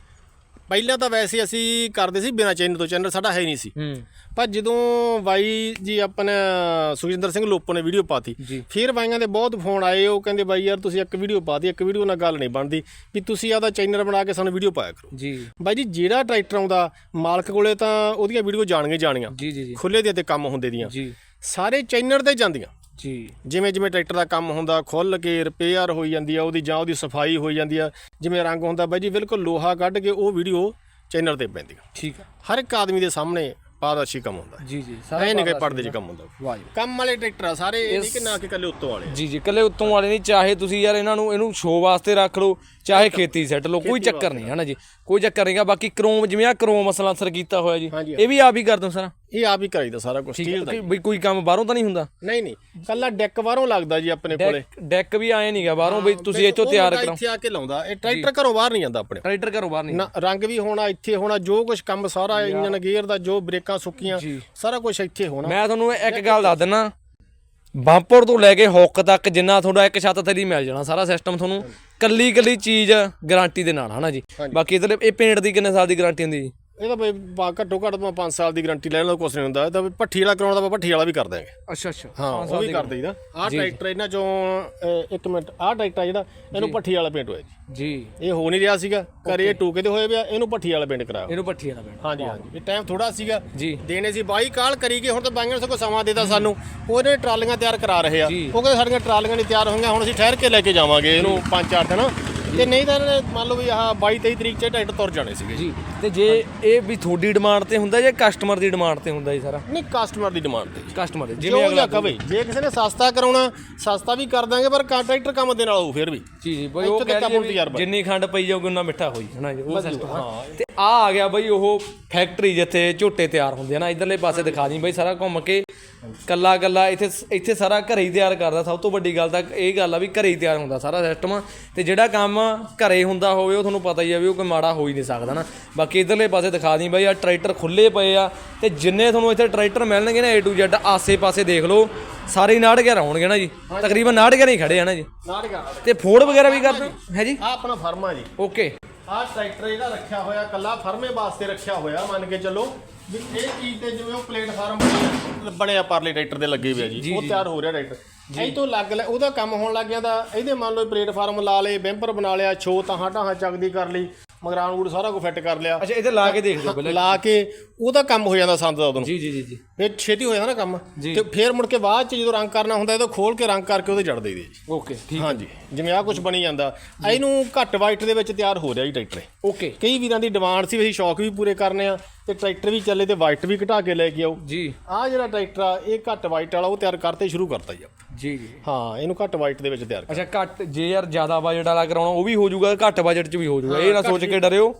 ਪਹਿਲਾਂ ਤਾਂ ਵੈਸੇ ਅਸੀਂ ਕਰਦੇ ਸੀ ਬਿਨਾ ਚੈਨਲ ਤੋਂ ਚੈਨਲ ਸਾਡਾ ਹੈ ਹੀ ਨਹੀਂ ਸੀ। ਹੂੰ। ਪਰ ਜਦੋਂ ਬਾਈ ਜੀ ਆਪਣਾ ਸੁਖਜਿੰਦਰ ਸਿੰਘ ਲੋਪੋ ਨੇ ਵੀਡੀਓ ਪਾਤੀ। ਫਿਰ ਬਾਈਆਂ ਦੇ ਬਹੁਤ ਫੋਨ ਆਏ ਉਹ ਕਹਿੰਦੇ ਬਾਈ ਯਾਰ ਤੁਸੀਂ ਇੱਕ ਵੀਡੀਓ ਪਾਤੀ ਇੱਕ ਵੀਡੀਓ ਨਾਲ ਗੱਲ ਨਹੀਂ ਬਣਦੀ ਵੀ ਤੁਸੀਂ ਆਪਦਾ ਚੈਨਲ ਬਣਾ ਕੇ ਸਾਨੂੰ ਵੀਡੀਓ ਪਾਇਆ ਕਰੋ। ਜੀ। ਬਾਈ ਜੀ ਜਿਹੜਾ ਟਰੈਕਟਰ ਆਉਂਦਾ ਮਾਲਕ ਕੋਲੇ ਤਾਂ ਉਹਦੀਆਂ ਵੀਡੀਓ ਜਾਣੀਆਂ ਹੀ ਜਾਣੀਆਂ। ਜੀ ਜੀ ਜੀ। ਖੁੱਲੇ ਦੇ ਤੇ ਕੰਮ ਹੁੰਦੇ ਦੀਆਂ। ਜੀ। ਸਾਰੇ ਚੈਨਲ ਤੇ ਜਾਂਦੀਆਂ। ਜੀ। ਜਿਵੇਂ ਜਿਵੇਂ ਟਰੈਕਟਰ ਦਾ ਕੰਮ ਹੁੰਦਾ ਖੁੱਲ ਕੇ ਰਿਪੇਅਰ ਹੋਈ ਜਾਂਦੀ ਆ ਉਹਦੀ ਜਾਂ ਉਹਦੀ ਸਫ਼ਾਈ ਹੋਈ ਜਾਂਦੀ ਆ ਜਿਵੇਂ ਰੰਗ ਹੁੰਦਾ ਬਾਈ ਜੀ ਬਿਲਕੁਲ ਲੋਹਾ ਕੱਢ ਕੇ ਉਹ ਵੀਡੀਓ ਚੈਨਲ ਤੇ ਪੈਂਦੀਆਂ ਠੀਕ ਆ। ਹਰ ਇੱਕ ਆਦਮੀ ਦੇ ਸਾਹਮਣੇ ਪਾਰਦਰਸ਼ੀ ਕੰਮ ਹੁੰਦਾ। ਜੀ ਜੀ ਐ ਨਹੀਂ ਕਿ ਪਰਦੇ 'ਚ ਕੰਮ ਹੁੰਦਾ। ਵਾਹ ਜੀ। ਕੰਮ ਵਾਲੇ ਟਰੈਕਟਰ ਆ ਸਾਰੇ ਇਹ ਨਹੀਂ ਕਿ ਨਾ ਕਿ ਇਕੱਲੇ ਉੱਤੋਂ ਵਾਲੇ ਆ। ਜੀ ਜੀ ਕੱਲੇ ਉੱਤੋਂ ਵਾਲੇ ਨਹੀਂ ਚਾਹੇ ਤੁਸੀਂ ਯਾਰ ਇਹਨਾਂ ਨੂੰ ਇਹਨੂੰ ਸ਼ੋਅ ਵਾਸਤੇ ਰੱਖ ਲਓ ਚਾਹੇ ਖੇਤੀ ਸੈੱਟ ਲਓ ਕੋਈ ਚੱਕਰ ਨਹੀਂ ਹੈ ਨਾ ਜੀ? ਕੋਈ ਚੱਕਰ ਨਹੀਂਗਾ ਬਾਕੀ ਕ੍ਰੋਮ ਜਿਵੇਂ ਆ ਕ੍ਰੋਮ ਮਸਲਾ ਅਸਰ ਕੀਤਾ ਹੋਇਆ ਜੀ। ਇਹ ਵੀ ਆਪ ਹੀ ਕਰ ਦੋ ਸਾਰਾ। ਇਹ ਆਪ ਹੀ ਕਰਾਈਦਾ ਸਾਰਾ ਕੁਝ ਠੀਕ ਸਟੀਲ ਹੈ ਦਾ ਵੀ ਕੋਈ ਕੰਮ ਬਾਹਰੋਂ ਤਾਂ ਨਹੀਂ ਹੁੰਦਾ? ਨਹੀਂ ਨਹੀਂ ਕੱਲਾ ਡੈਕ ਬਾਹਰੋਂ ਲੱਗਦਾ ਜੀ ਆਪਣੇ ਕੋਲੇ। ਡੈਕ ਵੀ ਆਏ ਨਹੀਂਗਾ ਬਾਹਰੋਂ ਵੀ ਤੁਸੀਂ ਇੱਥੋਂ ਤਿਆਰ ਕਰੋ। ਇੱਥੇ ਆ ਕੇ ਲਾਉਂਦਾ ਇਹ ਟਰੈਕਟਰ ਘਰੋਂ ਬਾਹਰ ਨਹੀਂ ਜਾਂਦਾ ਆਪਣੇ। ਟਰੈਕਟਰ ਘਰੋਂ ਬਾਹਰ ਨਹੀਂ ਰੰਗ ਵੀ ਹੋਣਾ ਇੱਥੇ ਹੋਣਾ ਜੋ ਕੁਝ ਕੰਮ ਸਾਰਾ ਇੰਜਨ ਗੇਅਰ ਦਾ ਜੋ ਬ੍ਰੇਕਾਂ ਸੁੱਕੀਆਂ। ਸਾਰਾ ਕੁਝ ਇੱਥੇ ਹੋਣਾ। ਮੈਂ ਤੁਹਾਨੂੰ ਇੱਕ ਗੱਲ ਦੱਸ ਦਿੰਨਾ ਬੰਪਰ ਤੋਂ ਲੈ ਕੇ ਹੁੱਕ ਤੱਕ ਜਿੰਨਾ ਤੁਹਾਡਾ ਇੱਕ ਛੱਤ ਥੱਲੇ ਹੀ ਮਿਲ ਜਾਣਾ ਸਾਰਾ ਸਿਸਟਮ ਤੁਹਾਨੂੰ ਕੱਲੀ ਕੱਲੀ ਚੀਜ਼ ਗਾਰੰਟੀ ਦੇ ਨਾਲ ਹਨਾ ਜੀ? ਬਾਕੀ ਇਧਰ ਇਹ ਪੇਂਟ ਦੀ ਕਿੰਨੇ ਸਾਲ ਦੀ ਗਾਰੰਟੀ ਹੁੰਦੀ ਜੀ? ਇਹ ਤਾਂ ਬਈ ਬਾ- ਘੱਟੋ ਘੱਟ ਤਾਂ 5 ਸਾਲ ਦੀ ਗਾਰੰਟੀ ਲੈਣ ਦਾ ਕੁਝ ਨਹੀਂ ਹੁੰਦਾ। ਇਹ ਤਾਂ ਵੀ ਭੱਠੀ ਵਾਲਾ ਕਰਾਉਣਾ ਤਾਂ ਭੱਠੀ ਵਾਲਾ ਵੀ ਕਰ ਦਾਂਗੇ ਅੱਛਾ ਅੱਛਾ। ਹਾਂ ਉਹ ਵੀ ਕਰ ਦਈਦਾ। ਆਹ ਟਰੈਕਟਰ ਇਹਨਾਂ ਚੋਂ ਅਹ, ਇੱਕ ਮਿੰਟ ਆਹ ਟਰੈਕਟਰ ਆ ਜਿਹੜਾ ਇਹਨੂੰ ਭੱਠੀ ਵਾਲਾ ਪੇਂਟ ਹੋਇਆ ਜੀ। ਜੀ। ਇਹ ਹੋ ਨਹੀਂ ਰਿਹਾ ਸੀਗਾ। ਘਰੇ ਇਹ ਟੂਕੇ ਦੇ ਹੋਏ ਪਿਆ ਇਹਨੂੰ ਭੱਠੀ ਵਾਲਾ ਪੇਂਟ ਕਰਾਇਆ ਇਹਨੂੰ ਪੱਠੀ ਵਾਲਾ ਪੈਣਾ ਹਾਂਜੀ ਹਾਂਜੀ। ਇਹ ਟਾਈਮ ਥੋੜਾ ਸੀਗਾ। ਜੀ। ਦੇਣੇ ਸੀ ਬਾਈ ਕਾਲ ਕਰੀ ਗਏ ਹੁਣ ਤਾਂ ਬਾਈਆਂ ਨੇ ਸਗੋਂ ਸਮਾਂ ਦੇਤਾ ਸਾਨੂੰ। ਉਹਨੇ ਟਰਾਲੀਆਂ ਤਿਆਰ ਕਰਾ ਰਹੇ ਆ। ਉਹ ਕਹਿੰਦੇ ਸਾਡੀਆਂ ਟਰਾਲੀਆਂ ਨਹੀਂ ਤਿਆਰ ਹੋਈਆਂ ਹੁਣ ਅਸੀਂ ਠਹਿਰ ਕੇ ਲੈ ਕੇ ਜਾਵਾਂਗੇ। ਇਹਨੂੰ ਪੰਜ ਚਾਰ ਦਿਨ। ਤੇ ਨਹੀਂ ਤਾਂ ਇਹਨਾਂ ਨੇ ਮੰਨ ਲਓ ਵੀ ਆਹ 22 23 ਤਰੀਕ 'ਚ ਟਰੈਕਟਰ ਤੁਰ ਜਾਣੇ ਸੀਗੇ ਜੀ। ਤੇ ਜੇ ਇਹ ਵੀ ਤੁਹਾਡੀ ਡਿਮਾਂਡ ਤੇ ਹੁੰਦਾ ਜਾਂ ਕਸਟਮਰ ਦੀ ਡਿਮਾਂਡ ਤੇ ਹੁੰਦਾ ਜੀ ਸਾਰਾ? ਨਹੀਂ ਕਸਟਮਰ ਦੀ ਡਿਮਾਂਡ ਤੇ ਕਸਟਮਰ ਦੇ ਜਿਵੇਂ ਅਗਲਾ ਕਵੇ। ਜੇ ਕਿਸੇ ਨੇ ਸਸਤਾ ਕਰਾਉਣਾ ਸਸਤਾ ਵੀ ਕਰ ਦਾਂਗੇ ਪਰ ਟਰੈਕਟਰ ਕੰਮ ਦੇ ਨਾਲ ਹੋਊ ਫਿਰ ਵੀ। ਜੀ ਜੀ ਬਈ ਉਹ ਇੱਥੇ ਕਹਿ ਤੱਕ ਰਹੀ ਹੈ ਆਪਾਂ ਵੀ ਤਜਰਬਾ। ਜਿੰਨੀ ਖੰਡ ਪਈ ਜਾਊਗੀ ਉਨਾ ਮਿੱਠਾ ਹੋਈ ਹਨਾ ਜੀ ਉਹ ਸਿਸਟਮ ਤੇ ਆ ਆ ਗਿਆ ਬਈ ਉਹ ਫੈਕਟਰੀ ਜਿੱਥੇ ਝੋਟੇ ਤਿਆਰ ਹੁੰਦੇ ਆ ਨਾ ਇਧਰਲੇ ਪਾਸੇ ਦਿਖਾ ਦੀ ਬਈ ਸਾਰਾ ਘੁੰਮ ਕੇ। ਕੱਲਾ ਕੱਲਾ ਇੱਥੇ ਇੱਥੇ ਸਾਰਾ ਘਰੇ ਹੀ ਤਿਆਰ ਕਰਦਾ। ਸਭ ਤੋਂ ਵੱਡੀ ਗੱਲ ਤਾਂ ਇਹ ਗੱਲ ਆ ਵੀ ਘਰੇ ਹੀ ਤਿਆਰ ਹੁੰਦਾ ਸਾਰਾ ਸਿਸਟਮ ਤੇ ਜਿਹੜਾ ਕੰਮ ਘਰੇ ਹੁੰਦਾ ਹੋਵੇ ਉਹ ਤੁਹਾਨੂੰ ਪਤਾ ਹੀ ਆ ਵੀ ਉਹ ਕੋਈ ਮਾੜਾ ਹੋ ਹੀ ਨਹੀਂ ਸਕਦਾ ਨਾ। ਬਾਕੀ ਇਧਰਲੇ ਪਾਸੇ ਦਿਖਾ ਦੀ ਬਈ ਆ ਟਰੈਕਟਰ ਖੁੱਲੇ ਪਏ ਆ। ਤੇ ਜਿੰਨੇ ਤੁਹਾਨੂੰ ਇੱਥੇ ਟਰੈਕਟਰ ਮਿਲਣਗੇ ਨਾ A to Z ਆਸੇ-ਪਾਸੇ ਦੇਖ ਲਓ। ਸਾਰੇ 911 ਹੋਣਗੇ ਨਾ ਜੀ। ਤਕਰੀਬਨ 911 ਹੀ ਖੜੇ ਆ ਨਾ ਜੀ। ਨਾੜ ਗਾ ਤੇ ਫੋੜ ਵਗੈਰਾ ਵੀ ਕਰਦੇ ਹੈ ਜੀ? ਆ ਆਪਣਾ ਫਰਮਾ ਜੀ। ਓਕੇ ਆਹ ਟਰੈਕਟਰ ਜਿਹੜਾ ਰੱਖਿਆ ਹੋਇਆ ਕੱਲਾ ਫਰਮੇ ਵਾਸਤੇ ਰੱਖਿਆ ਹੋਇਆ ਮੰਨ ਕੇ ਚੱਲੋ। ਵੀ ਇਹ ਚੀਜ਼ ਤੇ ਜਿਵੇਂ ਉਹ ਪਲੇਟਫਾਰਮ ਬਣਿਆ- ਪਰਲੇ ਟਰੈਕਟਰ ਦੇ ਲੱਗੇ ਹੋਏ ਆ ਜੀ ਉਹ ਤਿਆਰ ਹੋ ਰਿਹਾ ਟਰੈਕਟਰ। ਇਹ ਤੋਂ ਲੱਗ ਲੈ ਉਹਦਾ ਕੰਮ ਹੋਣ ਲੱਗ ਗਿਆ ਤਾਂ ਇਹਦੇ ਮੰਨ ਲਓ ਪਲੇਟਫਾਰਮ ਲਾ ਲਏ ਬੈਂਪਰ ਬਣਾ ਲਿਆ ਛੋ ਤਾਂ ਢਾਹਾਂ ਚੱਕਦੀ ਕਰ ਲਈ ਮਗਰਾਨ ਸਾਰਾ ਕੁਝ ਫਿੱਟ ਕਰ ਲਿਆ। ਅੱਛਾ ਇੱਥੇ ਲਾ ਕੇ ਦੇਖ ਲਓ ਪਹਿਲਾਂ। ਲਾ ਕੇ ਉਹਦਾ ਕੰਮ ਹੋ ਜਾਂਦਾ ਸੰਦ ਦਾ ਉਦੋਂ। ਜੀ ਜੀ ਜੀ। ਫਿਰ ਛੇਤੀ ਹੋ ਜਾਂਦਾ ਨਾ ਕੰਮ। ਤੇ ਫਿਰ ਮੁੜ ਕੇ ਬਾਅਦ ਚ ਜਦੋਂ ਰੰਗ ਕਰਨਾ ਹੁੰਦਾ ਇਹਦਾ ਖੋਲ ਕੇ ਰੰਗ ਕਰਕੇ ਉਹਦੇ ਜੜ ਦੇਈਦੇ ਓਕੇ ਠੀਕ ਹਾਂਜੀ ਜਿਵੇਂ ਆ ਕੁਝ ਬਣੀ ਜਾਂਦਾ। ਇਹਨੂੰ ਘੱਟ ਵਾਈਟ ਦੇ ਵਿੱਚ ਤਿਆਰ ਹੋ ਰਿਹਾ ਜੀ ਟਰੈਕਟਰ। ਓਕੇ। ਕਈ ਵੀਰਾਂ ਦੀ ਡਿਮਾਂਡ ਸੀ ਵੀ ਅਸੀਂ ਸ਼ੌਕ ਵੀ ਪੂਰੇ ਕਰਨੇ ਆ ਤੇ ਟਰੈਕਟਰ ਵੀ ਚੱਲੇ ਤੇ ਵਾਈਟ ਵੀ ਘਟਾ ਕੇ ਲੈ ਕੇ ਆਓ। ਜੀ। ਆ ਜਿਹੜਾ ਟਰੈਕਟਰ ਆ ਇਹ ਘੱਟ ਵਾਈਟ ਵਾਲਾ ਉਹ ਤਿਆਰ ਕਰਤੇ ਸ਼ੁਰੂ ਕਰਤਾ ਜੀ। ਜੀ ਜੀ। ਹਾਂ ਇਹਨੂੰ ਘੱਟ ਵਾਈਟ ਦੇ ਵਿੱਚ ਤਿਆਰ ਕਰ ਅੱਛਾ ਘੱਟ ਜੇ ਯਾਰ ਜ਼ਿਆਦਾ ਬਜਟ ਵਾਲਾ ਕਰਾਉਣਾ ਉਹ ਵੀ ਹੋ ਜਾਊਗਾ ਘੱਟ ਬਜਟ 'ਚ ਵੀ ਹੋ ਜਾਊਗਾ। ਇਹ ਨਾ ਸੋਚ ਕੇ ਡਰਿਓ।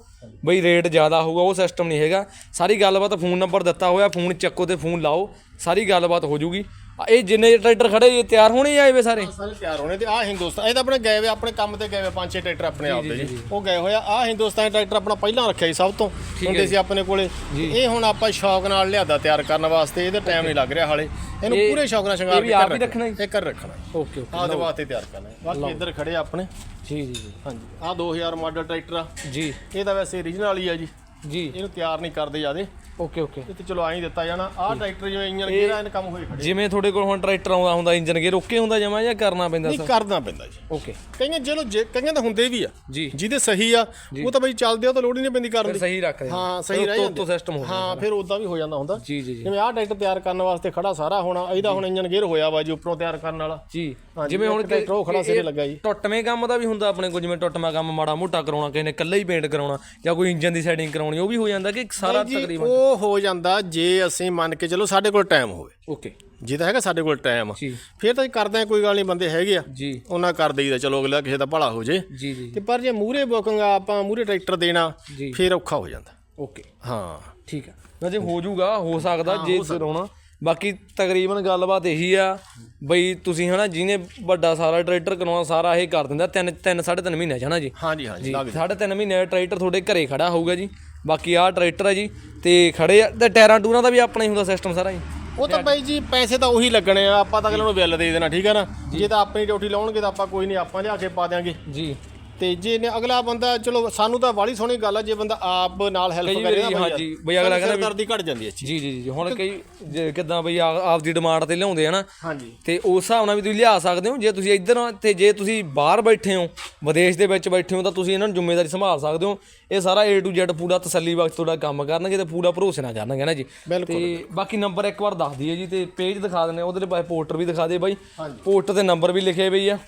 ਬਈ ਰੇਟ ਜ਼ਿਆਦਾ ਹੋਊਗਾ, ਉਹ ਸਿਸਟਮ ਨਹੀਂ ਹੈਗਾ। ਸਾਰੀ ਗੱਲਬਾਤ ਫੋਨ ਨੰਬਰ ਦਿੱਤਾ ਹੋਇਆ ਫੋਨ ਚੱਕੋ ਤੇ ਫੋਨ ਲਾਓ। ਸਾਰੀ ਗੱਲਬਾਤ ਹੋ ਜਾਊਗੀ ਇਹ ਜਿੰਨੇ ਟਰੈਕਟਰ ਖੜੇ ਇਹ ਤਿਆਰ ਹੋਣੇ ਆਏ ਵੇ ਸਾਰੇ? ਸਾਰੇ ਤਿਆਰ ਹੋਣੇ ਤੇ ਆ ਹਿੰਦੁਸਤਾਨ ਇਹ ਤਾਂ ਆਪਣੇ ਗਏ ਵੇ ਆਪਣੇ ਕੰਮ ਤੇ ਗਏ ਵੇ ਪੰਜ ਛੇ ਟਰੈਕਟਰ ਆਪਣੇ ਆਪ ਦੇ ਜੀ ਉਹ ਗਏ ਹੋਇਆ ਆ ਹਿੰਦੁਸਤਾਨ ਟਰੈਕਟਰ ਆਪਣਾ ਪਹਿਲਾਂ ਰੱਖਿਆ ਸੀ ਸਭ ਤੋਂ ਹੁੰਦੇ ਸੀ ਆਪਣੇ ਕੋਲੇ। ਇਹ ਹੁਣ ਆਪਾਂ ਸ਼ੌਕ ਨਾਲ ਲਿਆਦਾ ਤਿਆਰ ਕਰਨ ਵਾਸਤੇ ਇਹਦਾ ਟਾਈਮ ਨਹੀਂ ਲੱਗ ਰਿਹਾ ਹਾਲੇ। ਇਹਨੂੰ ਇਹ- ਪੂਰੇ ਸ਼ੌਕ ਨਾਲ ਸ਼ਿੰਗਾਰ ਕੇ ਰੱਖਣਾ? ਇਹ ਕਰ ਰੱਖਣਾ। Okay okay. ਆਹ ਦੇ ਵਾਸਤੇ ਤਿਆਰ ਕਰਨਾ। ਬਾਕੀ ਇੱਧਰ ਖੜੇ ਆਪਣੇ। ਜੀ ਜੀ ਹਾਂਜੀ। ਆ 2000 ਮਾਡਲ ਟਰੈਕਟਰ ਆ। ਜੀ। ਇਹ ਤਾਂ ਵੈਸੇ ਓਰੀਜਨਲ ਹੀ ਆ ਜੀ। ਜੀ। ਇਹਨੂੰ ਤਿਆਰ ਨਹੀਂ ਕਰਦੇ ਜਿਆਦੇ। Okay okay. ਇਹ ਤੇ ਚਲੋ ਹੀ ਦਿੱਤਾ ਜਾਣਾ। ਆਹ ਟਰੈਕਟਰ ਜਿਵੇਂ ਇੰਜਨ ਗੇਅਰ ਐਨ ਕੰਮ ਹੋਏ ਖੜੇ। ਜਿਵੇਂ ਤੁਹਾਡੇ ਕੋਲ ਹੁਣ ਟਰੈਕਟਰ ਆਉਂਦਾ ਹੁੰਦਾ ਇੰਜਨ ਗੇਅਰ ਓਕੇ ਹੁੰਦਾ ਜਮਾ ਜਾਂ ਕਰਨਾ ਪੈਂਦਾ ਨਹੀਂ ਕਰਨਾ ਪੈਂਦਾ ਜੀ। ਓਕੇ। ਕਈਆਂ ਚਲੋ ਜੇ ਕਈਆਂ ਤਾਂ ਹੁੰਦੇ ਵੀ ਆ। ਜੀ। ਜਿਹਦੇ ਸਹੀ ਆ ਉਹ ਤਾਂ ਬਈ ਚੱਲਦੇ ਆ ਤਾਂ ਲੋੜ ਹੀ ਨਹੀਂ ਪੈਂਦੀ ਕਰਨ ਦੀ। ਸਹੀ ਰੱਖਦੇ ਹਾਂ ਸਹੀ ਰਹਿ ਤੋਂ ਸਿਸਟਮ ਹੋ ਹਾਂ ਫਿਰ। ਉਦਾਂ ਵੀ ਹੋ ਜਾਂਦਾ ਹੁੰਦਾ। ਜੀ ਜੀ ਜਿਵੇਂ ਆਹ ਟਰੈਕਟਰ ਤਿਆਰ ਕਰਨ ਵਾਸਤੇ ਖੜਾ ਸਾਰਾ ਹੋਣਾ ਇਹਦਾ ਹੁਣ ਇੰਜਨ ਗੇਅਰ ਹੋਇਆ ਵਾ ਜੀ ਉੱਪਰੋਂ ਤਿਆਰ ਕਰਨ ਵਾਲਾ। ਜੀ। ਜਿਵੇਂ ਹੁਣ ਟਰੈਕਟਰ ਉਹ ਖੜਾ ਸਿਰੇ ਲੱਗਾ ਜੀ। ਟੁੱਟਵੇਂ ਕੰਮ ਦਾ ਵੀ ਹੁੰਦਾ ਆਪਣੇ ਕੋਲ ਜਿਵੇਂ ਟੁੱਟਵਾਂ ਕੰਮ ਮਾੜਾ ਮੋਟਾ ਕਰਾਉਣਾ ਕਿਸੇ ਨੇ ਇਕੱਲਾ ਹੀ ਪੇਂਟ ਕਰਾਉਣਾ ਜਾਂ ਕੋਈ ਇੰਜਨ ਦੀ ਸੈਟਿੰਗ ਕਰਾਉਣੀ ਉਹ ਵੀ ਹੋ ਜਾਂਦਾ ਕਿ ਸਾਰਾ ਜੀ ਤਕਰੀਬਨ? ਉਹ ਹੋ ਜਾਂਦਾ ਜੇ ਅਸੀਂ ਮੰਨ ਕੇ ਚਲੋ ਸਾਡੇ ਕੋਲ ਟਾਈਮ ਹੋਵੇ। ਓਕੇ। ਜੇ ਤਾਂ ਹੈਗਾ ਸਾਡੇ ਕੋਲ ਟਾਈਮ। ਜੀ। ਫਿਰ ਤਾਂ ਕਰਦੇ ਆ ਕੋਈ ਗੱਲ ਨਹੀਂ ਬੰਦੇ ਹੈਗੇ ਆ। ਜੀ। ਉਹਨਾਂ ਕਰ ਦੇਈਦਾ ਚਲੋ ਅਗਲਾ ਕਿਸੇ ਦਾ ਭਲਾ ਹੋ ਜੇ। ਜੀ ਜੀ ਤੇ ਪਰ ਜੇ ਮੂਰੇ ਬੁਕਿੰਗ ਆਪਾਂ ਮੂਰੇ ਟਰੈਕਟਰ ਦੇਣਾ ਜੀ। ਫਿਰ ਔਖਾ ਹੋ ਜਾਂਦਾ। ਓਕੇ। ਹਾਂ। ਠੀਕ ਆ। ਵੈਸੇ ਹੋ ਜਾਊਗਾ ਹੋ ਸਕਦਾ ਜੇ ਕਰਾਉਣਾ ਬਾਕੀ ਤਕਰੀਬਨ ਗੱਲਬਾਤ ਇਹੀ ਆ ਬਈ ਤੁਸੀਂ ਹਨਾ ਜਿਹਨੇ ਵੱਡਾ ਸਾਰਾ ਟਰੈਕਟਰ ਕਰਾਉਣਾ ਸਾਰਾ ਇਹ ਕਰ ਦਿੰਦਾ ਤਿੰਨ ਤਿੰਨ ਸਾਢੇ ਤਿੰਨ ਮਹੀਨੇ ਚ ਹਨਾ ਜੀ? ਹਾਂਜੀ ਹਾਂਜੀ ਲੱਗ ਸਾਢੇ ਤਿੰਨ ਮਹੀਨੇ ਦਾ ਟਰੈਕਟਰ ਤੁਹਾਡੇ ਘਰੇ ਖੜਾ ਹੋਊਗਾ ਜੀ। ਬਾਕੀ ਆਹ ਟਰੈਕਟਰ ਹੈ ਜੀ ਤੇ ਖੜੇ ਆ ਤੇ ਟਾਇਰਾਂ ਟੂਰਾਂ ਦਾ ਵੀ ਆਪਣਾ ਹੀ ਹੁੰਦਾ ਸਿਸਟਮ ਸਾਰਾ ਜੀ। ਉਹ ਤਾਂ ਬਾਈ ਜੀ ਪੈਸੇ ਤਾਂ ਉਹੀ ਲੱਗਣੇ ਆ ਆਪਾਂ ਤਾਂ ਅਗਲੇ ਨੂੰ ਬਿੱਲ ਦੇ ਦੇਣਾ ਠੀਕ ਹੈ ਨਾ? ਜੇ ਤਾਂ ਆਪਣੀ ਡਿਊਟੀ ਲਾਉਣਗੇ ਤਾਂ ਆਪਾਂ ਕੋਈ ਨਹੀਂ ਆਪਾਂ ਲਿਆ ਕੇ ਪਾ ਦਿਆਂਗੇ। ਜੀ। ਤੇ ਜੇ ਨੇ ਅਗਲਾ ਬੰਦਾ ਚਲੋ ਸਾਨੂੰ ਤਾਂ ਵਾਲੀ ਸੋਹਣੀ ਗੱਲ ਆ ਜੇ ਬੰਦਾ ਆਪ ਨਾਲ ਹੈਲਪ ਕਰੇ ਨਾ ਹਾਂਜੀ, ਬਈ ਅਗਲਾ ਕਹਿੰਦਾ ਦਰਦੀ ਘਟ ਜਾਂਦੀ ਹੈ ਜੀ ਜੀ ਜੀ ਹੁਣ ਕਈ ਜੇ ਕਿਦਾਂ ਬਈ ਆ- ਆਪਦੀ ਡਿਮਾਂਡ ਤੇ ਲਿਆਉਂਦੇ ਆ ਨਾ ਹਾਂਜੀ। ਤੇ ਉਸ ਹਿਸਾਬ ਨਾਲ ਵੀ ਤੁਸੀਂ ਲਿਆ ਸਕਦੇ ਹੋ। ਜੇ ਤੁਸੀਂ ਇੱਧਰ ਤੇ ਜੇ ਤੁਸੀਂ ਬਾਹਰ ਬੈਠੇ ਹੋ ਵਿਦੇਸ਼ ਦੇ ਵਿੱਚ ਬੈਠੇ ਹੋ ਤਾਂ ਤੁਸੀਂ ਇਹਨਾਂ ਨੂੰ ਜ਼ਿੰਮੇਵਾਰੀ ਸੰਭਾਲ ਸਕਦੇ ਹੋ। ਇਹ ਸਾਰਾ A to Z ਪੂਰਾ ਤਸੱਲੀ ਬਖਸ਼ ਤੁਹਾਡਾ ਕੰਮ ਕਰਨਗੇ ਤੇ ਪੂਰਾ ਭਰੋਸੇ ਨਾਲ ਕਰਨਗੇ ਨਾ ਜੀ। ਤੇ ਬਾਕੀ ਨੰਬਰ ਇੱਕ ਵਾਰ ਦੱਸ ਦਈਏ ਜੀ ਤੇ ਪੇਜ ਦਿਖਾ ਦਿੰਦੇ ਉਹਦੇ ਤੇ ਪੋਸਟਰ ਵੀ ਦਿਖਾ ਦੇ ਬਾਈ। ਪੋਸਟਰ ਤੇ ਨੰਬਰ ਵੀ ਲਿਖੇ ਬਈ ਆ।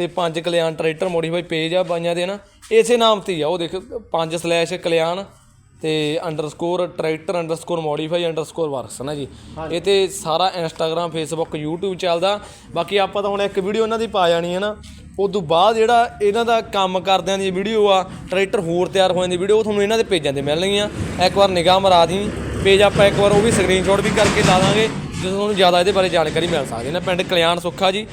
ਤੇ ਪੰਜ ਕਲਿਆਣ ਟਰੈਕਟਰ ਮੋਡੀਫਾਈ ਪੇਜ ਆ ਬਾਈਆਂ ਦੇ ਨਾ। ਇਸੇ ਨਾਮ ਤੇ ਹੀ ਆ ਉਹ ਦੇਖ ਪੰਜ ਸਲੈਸ਼ ਕਲਿਆਣ ਤੇ underscore tractor underscore modify underscore works ਨਾ ਜੀ? ਇਹ ਤੇ ਸਾਰਾ ਇੰਸਟਾਗ੍ਰam ਫੇਸਬੁੱਕ YouTube ਚੱਲਦਾ। ਬਾਕੀ ਆਪਾਂ ਤਾਂ ਹੁਣ ਇੱਕ ਵੀਡੀਓ ਇਹਨਾਂ ਦੀ ਪਾ ਜਾਣੀ ਹੈ ਨਾ। ਉਸ ਤੋਂ ਬਾਅਦ ਜਿਹੜਾ ਇਹਨਾਂ ਦਾ ਕੰਮ ਕਰਦਿਆਂ ਦੀ ਵੀਡੀਓ ਆ ਟਰੈਕਟਰ ਹੋਰ ਤਿਆਰ ਹੋ ਜਾਂਦੀ ਵੀਡੀਓ ਉਹ ਤੁਹਾਨੂੰ ਇਹਨਾਂ ਦੇ ਪੇਜਾਂ ਤੇ ਮਿਲਣਗੀਆਂ ਇੱਕ ਵਾਰ ਨਿਗਾਹ ਮਰਾ ਦੀ। ਪੇਜ ਆਪਾਂ ਇੱਕ ਵਾਰ ਉਹ ਵੀ ਸਕਰੀਨਸ਼ਾਟ ਵੀ ਕਰਕੇ ਲਾ ਦਾਂਗੇ ਜਦੋਂ ਤੁਹਾਨੂੰ ਜ਼ਿਆਦਾ ਇਹਦੇ ਬਾਰੇ ਜਾਣਕਾਰੀ ਮਿਲ ਸਕਦੀ ਹੈ ਨਾ। ਪਿੰਡ ਕਲਿਆਣ ਸੁੱਖਾ ਜੀ।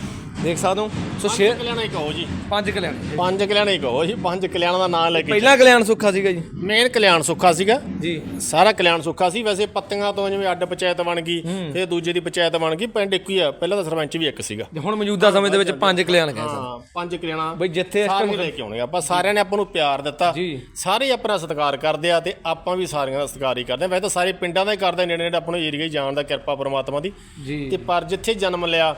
ਦੇਖ ਸਕਦੇ ਹੋ? ਸੋ ਛੇ ਕਲਿਆਣਾ ਹੀ ਕਹੋ ਜੀ। ਪੰਜ ਕਲਿਆਣ। ਪੰਜ ਕਲਿਆਣਾ ਹੀ ਕਹੋ ਜੀ। ਪੰਜ ਕਲਿਆਣਾ ਦਾ ਨਾਮ ਲੈ ਕੇ ਪਹਿਲਾ ਕਲਿਆਣ ਸੁੱਖਾ ਸੀਗਾ ਜੀ। ਮੇਨ ਕਲਿਆਣ ਸੁੱਖਾ ਸੀਗਾ। ਜੀ। ਸਾਰਾ ਕਲਿਆਣ ਸੁੱਖਾ ਸੀ। ਵੈਸੇ ਪੱਤੀਆਂ ਤੋਂ ਜਿਵੇਂ ਅੱਡ ਪੰਚਾਇਤ ਬਣ ਗਈ ਫਿਰ ਦੂਜੇ ਦੀ ਪੰਚਾਇਤ ਬਣ ਗਈ। ਪਿੰਡ ਇੱਕ ਹੀ ਆ। ਪਹਿਲਾਂ ਤਾਂ ਸਰਪੰਚ ਵੀ ਇੱਕ ਸੀਗਾ। ਹੁਣ ਮੌਜੂਦਾ ਸਮੇਂ ਦੇ ਵਿੱਚ ਪੰਜ ਕਲਿਆਣ ਗਏ ਸਨ ਹਾਂ ਪੰਜ ਕਲਿਆਣਾ। ਬਈ ਜਿੱਥੇ ਇਸ ਸਾਰੇ ਲੈ ਕੇ ਆਉਣੇ ਆਪਾਂ ਸਾਰਿਆਂ ਨੇ ਆਪਾਂ ਨੂੰ ਪਿਆਰ ਦਿੱਤਾ। ਜੀ। ਸਾਰੇ ਆਪਣਾ ਸਤਿਕਾਰ ਕਰਦੇ ਆ ਤੇ ਆਪਾਂ ਵੀ ਸਾਰਿਆਂ ਦਾ ਸਤਿਕਾਰ ਹੀ ਕਰਦੇ ਆ। ਵੈਸੇ ਤਾਂ ਸਾਰੇ ਪਿੰਡਾਂ ਦਾ ਹੀ ਕਰਦੇ ਨੇੜੇ ਨੇੜੇ ਆਪਾਂ ਨੂੰ ਏਰੀਆ ਹੀ ਜਾਣ ਦਾ ਕਿਰਪਾ ਪਰਮਾਤਮਾ ਦੀ। ਜੀ। ਤੇ ਪਰ ਜਿੱਥੇ ਜਨਮ ਲਿਆ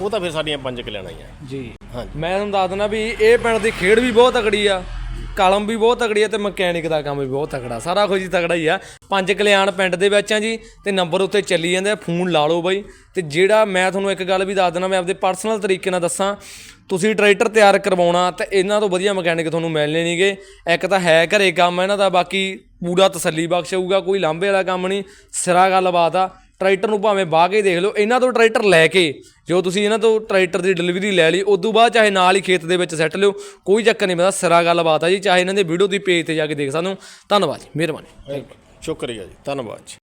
ਉਹ ਤਾਂ ਫਿਰ ਸਾਡੀਆਂ ਪੰਜ ਕਲਿਆਣਾ ਹੀ ਆ। ਜੀ। ਹਾਂਜੀ। ਮੈਂ ਤੁਹਾਨੂੰ ਦੱਸ ਦਿੰਦਾ ਵੀ ਇਹ ਪਿੰਡ ਦੀ ਖੇਡ ਵੀ ਬਹੁਤ ਤਕੜੀ ਆ ਕਾਲਮ ਵੀ ਬਹੁਤ ਤਕੜੀ ਆ ਤੇ ਮਕੈਨਿਕ ਦਾ ਕੰਮ ਵੀ ਬਹੁਤ ਤਕੜਾ ਸਾਰਾ ਕੁਝ ਹੀ ਤਕੜਾ ਹੀ ਆ। ਪੰਜ ਕਲਿਆਣ ਪਿੰਡ ਦੇ ਵਿੱਚ ਆ ਜੀ ਤੇ ਨੰਬਰ ਉੱਤੇ ਚੱਲੀ ਜਾਂਦੇ ਆ ਫੋਨ ਲਾ ਲਓ ਬਾਈ। ਤੇ ਜਿਹੜਾ ਮੈਂ ਤੁਹਾਨੂੰ ਇੱਕ ਗੱਲ ਵੀ ਦੱਸ ਦਿੰਦਾ ਮੈਂ ਆਪਦੇ ਪਰਸਨਲ ਤਰੀਕੇ ਨਾਲ ਦੱਸਾਂ ਤੁਸੀਂ ਟਰੈਕਟਰ ਤਿਆਰ ਕਰਵਾਉਣਾ ਤੇ ਇਹਨਾਂ ਤੋਂ ਵਧੀਆ ਮਕੈਨਿਕ ਤੁਹਾਨੂੰ ਮਿਲਣੇ ਨਹੀਂਗੇ ਇੱਕ ਤਾਂ ਹੈ ਘਰੇ ਕੰਮ ਇਹਨਾਂ ਦਾ ਬਾਕੀ ਪੂਰਾ ਤਸੱਲੀ ਬਖਸ਼ ਹੋਊਗਾ ਕੋਈ ਲਾਂਭੇ ਵਾਲਾ ਕੰਮ ਨਹੀਂ ਸਿਰਾ ਗੱਲਬਾਤ ਆ। ਟਰੈਕਟਰ ਨੂੰ ਭਾਵੇਂ ਬਾਹ ਕੇ ਦੇਖ ਲਓ, ਇਹਨਾਂ ਤੋਂ ਟਰੈਕਟਰ ਲੈ ਕੇ ਜੋ ਤੁਸੀਂ ਇਹਨਾਂ ਤੋਂ ਟਰੈਕਟਰ ਦੀ ਡਿਲੀਵਰੀ ਲੈ ਲਈ, ਉਦੋਂ ਬਾਅਦ ਚਾਹੇ ਨਾਲ ਹੀ ਖੇਤ ਦੇ ਵਿੱਚ ਸੈੱਟ ਲਿਓ, ਕੋਈ ਚੱਕਰ ਨਹੀਂ ਪਤਾ ਸਿਰਾ ਗੱਲਬਾਤ ਆ ਜੀ, ਚਾਹੇ ਇਹਨਾਂ ਦੇ ਵੀਡੀਓ ਦੀ ਪੇਜ ਤੇ ਜਾ ਕੇ ਦੇਖ ਸਾਨੂੰ ਧੰਨਵਾਦ ਜੀ, ਮਿਹਰਬਾਨੀ। ਸ਼ੁਕਰੀਆ ਜੀ, ਧੰਨਵਾਦ ਜੀ।